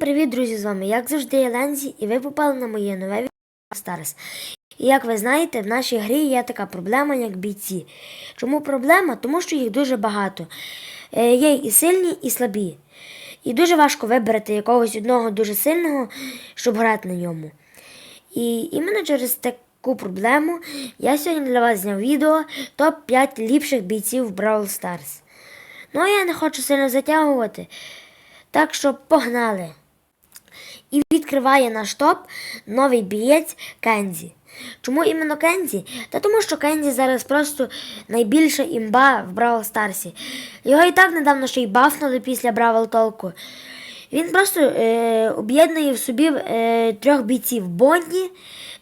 привіт, друзі! З вами, як завжди, я Лензі, і ви попали на моє нове відео Старс. І як ви знаєте, в нашій грі є така проблема, як бійці. Чому проблема? Тому що їх дуже багато. Е, Є і сильні, і слабі. І дуже важко вибрати якогось одного дуже сильного, щоб грати на ньому. І іменно через таку проблему я сьогодні для вас зняв відео топ-5 ліпших бійців в Brawl Stars. Ну а я не хочу сильно затягувати. Так що погнали. І відкриває наш топ новий бієць Кензі. Чому іменно Кензі? Та тому що Кензі зараз просто найбільша імба в Бравл Старсі. Його і так недавно ще й бафнули після Бравл Толку. Він просто е, об'єднує в собі е, трьох бійців Бонні,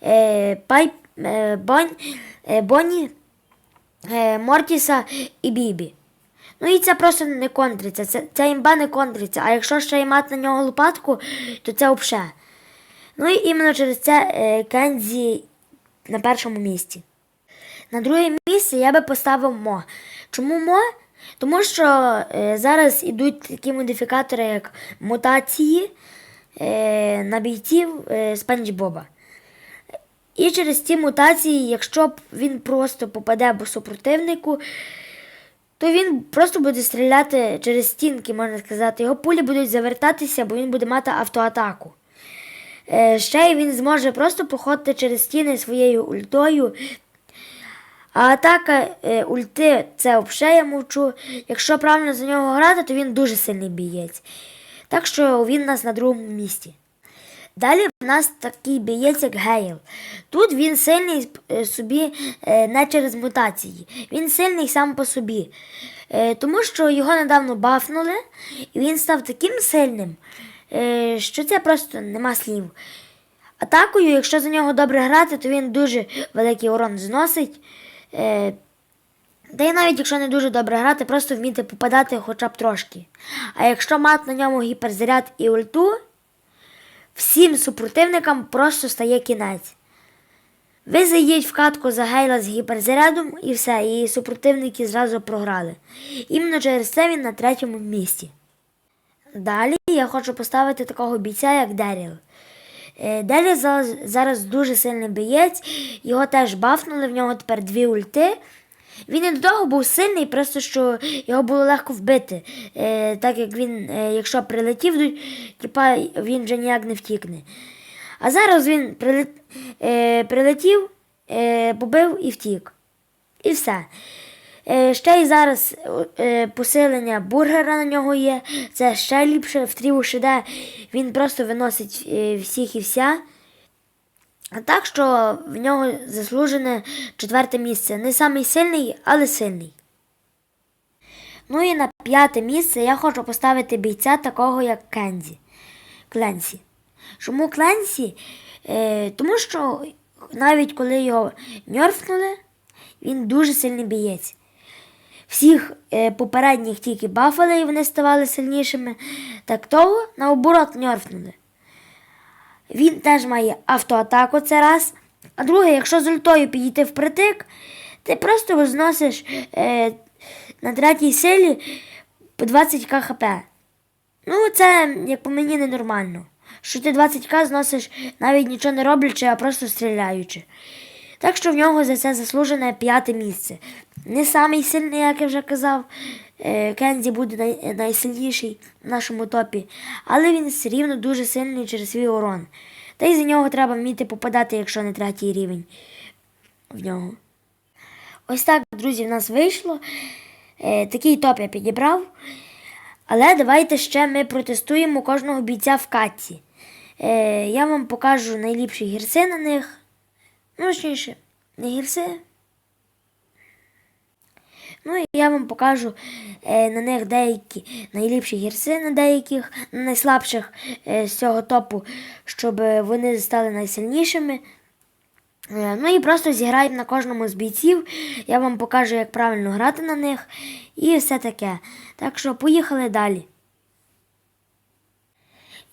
е, Пайп, е, Бон, е, Бонні, е, Мортіса і Бібі. Ну і це просто не контриться. Це, ця імба не контриться. А якщо ще й мати на нього лопатку, то це взагалі. Ну і іменно через це е, Кензі на першому місці. На друге місце я би поставив Мо. Чому Мо? Тому що е, зараз ідуть такі модифікатори, як мутації е, на бійців е, Спанч Боба. І через ці мутації, якщо б він просто попаде по супротивнику, то він просто буде стріляти через стінки, можна сказати. Його пулі будуть завертатися, бо він буде мати автоатаку. Е, ще він зможе просто проходити через стіни своєю ультою. А атака е, ульти це взагалі я мовчу. Якщо правильно за нього грати, то він дуже сильний бієць. Так що він у нас на другому місці. Далі в нас такий бієць, як Гейл. Тут він сильний е, собі е, не через мутації. Він сильний сам по собі. Е, Тому що його недавно бафнули, і він став таким сильним, що це просто нема слів. Атакою, якщо за нього добре грати, то він дуже великий урон зносить. Та й навіть якщо не дуже добре грати, просто вміти попадати хоча б трошки. А якщо мати на ньому гіперзаряд і ульту, всім супротивникам просто стає кінець. Ви заїдь в катку за гейла з гіперзарядом і все, і супротивники зразу програли. Іменно через це він на третьому місці. Далі я хочу поставити такого бійця, як Деріл. Е, Деріл зараз, дуже сильний бієць, його теж бафнули, в нього тепер дві ульти. Він і до того був сильний, просто що його було легко вбити. Е, так як він, е, якщо прилетів, то, типа, він вже ніяк не втікне. А зараз він прилет, е, прилетів, е, побив і втік. І все. Е, ще й зараз е, посилення бургера на нього є. Це ще ліпше в тріву. Він просто виносить е, всіх і вся. Так що в нього заслужене четверте місце. Не самий сильний, але сильний. Ну і на п'яте місце я хочу поставити бійця такого, як Кензі. Кленсі. Чому Кленсі? Е, тому що навіть коли його нерфнули, він дуже сильний бієць. Всіх е, попередніх тільки бафали і вони ставали сильнішими, так того наоборот нерфнули. Він теж має автоатаку це раз. А друге, якщо з ультою підійти впритик, ти просто зносиш е, на третій силі по 20к хп. Ну, це, як по мені, ненормально. Що ти 20к зносиш навіть нічого не роблячи, а просто стріляючи. Так що в нього за це заслужене п'яте місце. Не самий сильний, як я вже казав. Е, Кензі буде найсильніший в нашому топі, але він все рівно дуже сильний через свій урон. Та й за нього треба вміти попадати, якщо не третій рівень в нього. Ось так, друзі, в нас вийшло. Е, такий топ я підібрав. Але давайте ще ми протестуємо кожного бійця в катці. Е, я вам покажу найліпші гірси на них. Ну, точніше, не гірси. Ну і я вам покажу е, на них деякі найліпші гірси на деяких, на найслабших е, з цього топу, щоб вони стали найсильнішими. Е, ну і просто зіграємо на кожному з бійців. Я вам покажу, як правильно грати на них і все таке. Так що поїхали далі.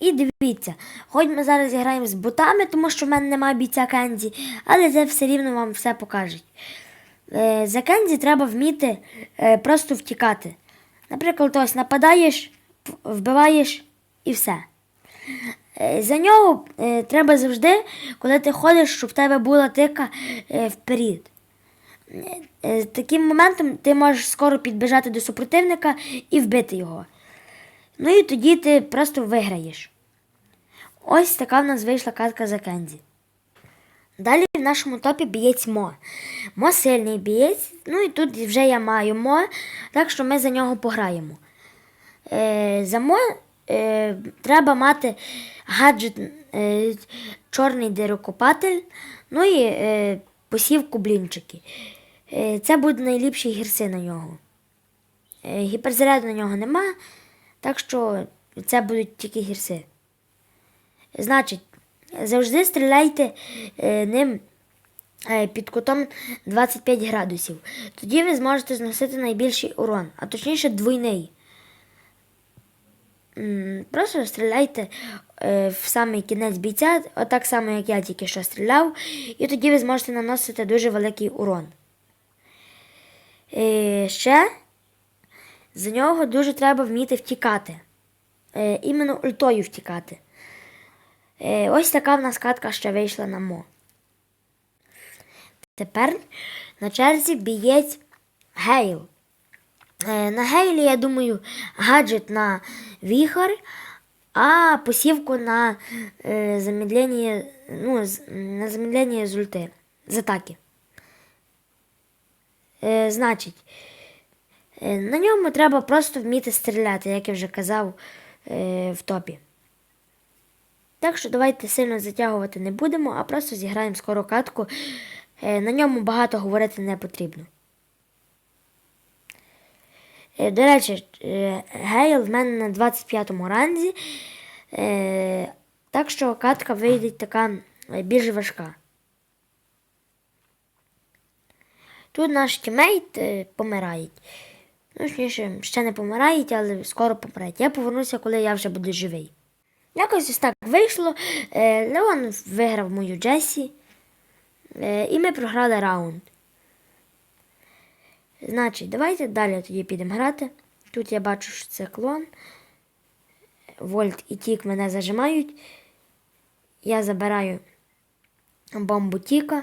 І дивіться, хоч ми зараз граємо з ботами, тому що в мене немає бійця Кензі, але це все рівно вам все покажуть. Е, за Кензі треба вміти е, просто втікати. Наприклад, ось нападаєш, вбиваєш і все. Е, За нього треба завжди, коли ти ходиш, щоб в тебе була тика вперед. Таким моментом ти можеш скоро підбіжати до супротивника і вбити його. Ну і тоді ти просто виграєш. Ось така в нас вийшла катка за Кензі. Далі в нашому топі бієць Мо. Мо сильний бієць, ну і тут вже я маю Мо, так що ми за нього пограємо. Е, за Мо е, треба мати гаджет е, чорний дирокопатель, ну і е, посівку блінчики. Е, це будуть найліпші гірси на нього. Е, гіперзаряду на нього нема, так що це будуть тільки гірси. Значить, завжди стріляйте е, ним е, під кутом 25 градусів. Тоді ви зможете зносити найбільший урон, а точніше двойний. Просто стріляйте е, в самий кінець бійця, отак само, як я тільки що стріляв, і тоді ви зможете наносити дуже великий урон. Е, ще за нього дуже треба вміти втікати. Іменно ультою втікати. Е, ось така в нас катка ще вийшла на мо. Тепер на черзі бієць Гейл. Е, на Гейлі, я думаю, гаджет на віхор, а посівку на е, замедлення, ну, на замедлення з ульти, з атаки. Значить, на ньому треба просто вміти стріляти, як я вже казав в топі. Так що давайте сильно затягувати не будемо, а просто зіграємо скоро катку. Е, На ньому багато говорити не потрібно. Е, До речі, е, Гейл в мене на 25-му ранзі, е, так що катка вийде така більш важка. Тут наш тімейт помирають. Ну, ще не помирають, але скоро помирають. Я повернуся, коли я вже буду живий. Якось ось так вийшло. Е, Леон виграв мою Джесі. Е, і ми програли раунд. Значить, давайте далі тоді підемо грати. Тут я бачу, що це клон. Вольт і Тік мене зажимають. Я забираю бомбу Тіка.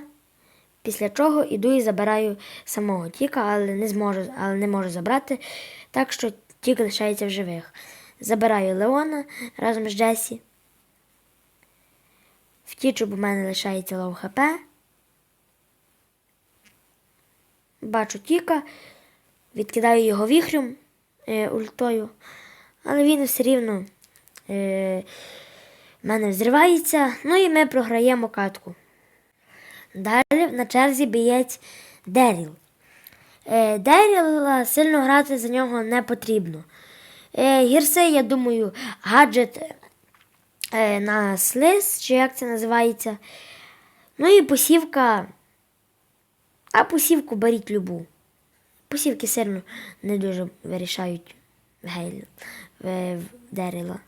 Після чого іду і забираю самого Тіка, але не зможу, але не можу забрати. Так що Тік лишається в живих. Забираю Леона разом з Джесі. Втічу, бо в мене лишається лоу хп. Бачу Тіка, відкидаю його віхрем е, ультою, але він все рівно е, мене взривається. Ну і ми програємо катку. Далі на черзі бієць Деріл. Е, Деріла сильно грати за нього не потрібно. Е, гірси, я думаю, гаджет е, на слиз, чи як це називається. Ну і посівка. А посівку беріть любу. Посівки сильно не дуже вирішають в гейлю, в, Деріла.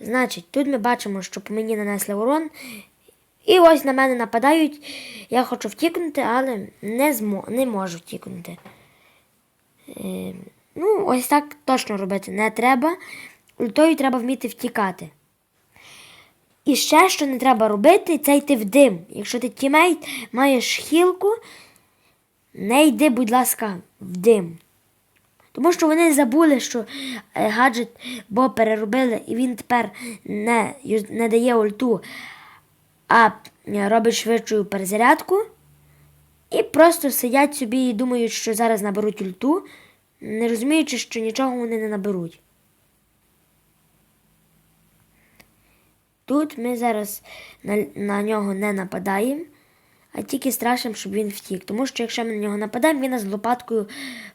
Значить, тут ми бачимо, що по мені нанесли урон. І ось на мене нападають. Я хочу втікнути, але не, змо, не можу втікнути. Е, ну, ось так точно робити не треба. Ультою треба вміти втікати. І ще, що не треба робити, це йти в дим. Якщо ти тімейт маєш хілку, не йди, будь ласка, в дим. Тому що вони забули, що е, гаджет Бо переробили, і він тепер не, не дає ульту, а е, робить швидшу перезарядку. І просто сидять собі і думають, що зараз наберуть ульту, не розуміючи, що нічого вони не наберуть. Тут ми зараз на, на нього не нападаємо, а тільки страшимо, щоб він втік. Тому що якщо ми на нього нападаємо, він нас лопаткою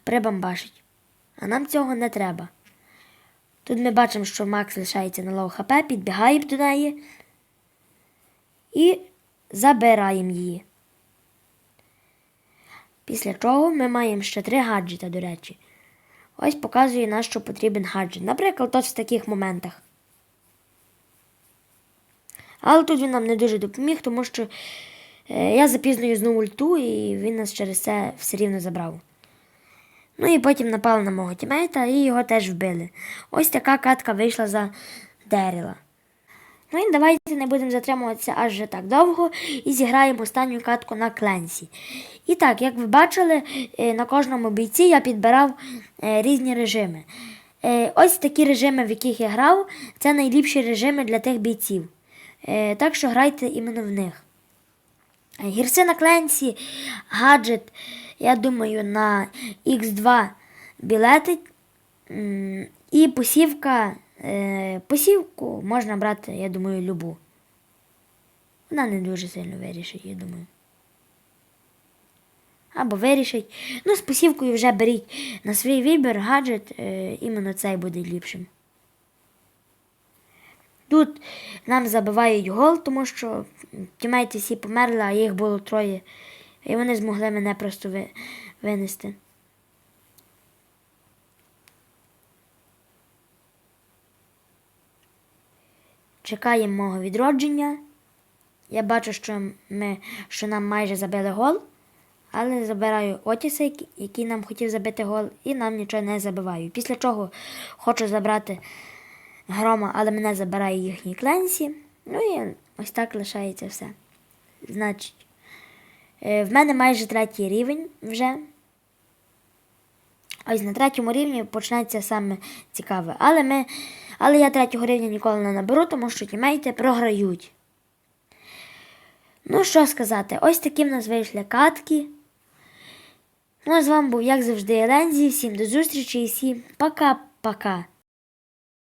прибамбашить. А нам цього не треба. Тут ми бачимо, що Макс лишається на лоу хп, підбігаємо до неї і забираємо її. Після чого ми маємо ще три гаджета, до речі. Ось показує на що потрібен гаджет. Наприклад, ось в таких моментах. Але тут він нам не дуже допоміг, тому що е, я запізнюю знову льту, і він нас через це все рівно забрав. Ну і потім напали на мого тімейта і його теж вбили. Ось така катка вийшла за Деріла. Ну і давайте не будемо затримуватися аж так довго і зіграємо останню катку на кленсі. І так, як ви бачили, е, на кожному бійці я підбирав е, різні режими. Е, Ось такі режими, в яких я грав, це найліпші режими для тих бійців. Так що грайте іменно в них. Гірси на кленсі, гаджет, я думаю, на X2 білетить. І посівка. Е, Посівку можна брати, я думаю, любу. Вона не дуже сильно вирішить, я думаю. Або вирішить. Ну, з посівкою вже беріть на свій вибір, гаджет, е, іменно цей буде ліпшим. Тут нам забивають гол, тому що тімейти всі померли, а їх було троє. І вони змогли мене просто ви- винести. Чекаємо мого відродження. Я бачу, що, ми, що нам майже забили гол, але забираю Отіса, який- нам хотів забити гол, і нам нічого не забиваю. Після чого хочу забрати грома, але мене забирає їхній кленсі. Ну і ось так лишається все. Значить, е, в мене майже третій рівень вже. Ось на третьому рівні почнеться саме цікаве. Але, ми, але я третього рівня ніколи не наберу, тому що тімейти програють. Ну, що сказати, ось такі в нас вийшли катки. Ну, а з вами був, як завжди, Елензі. Всім до зустрічі і всім пока-пока.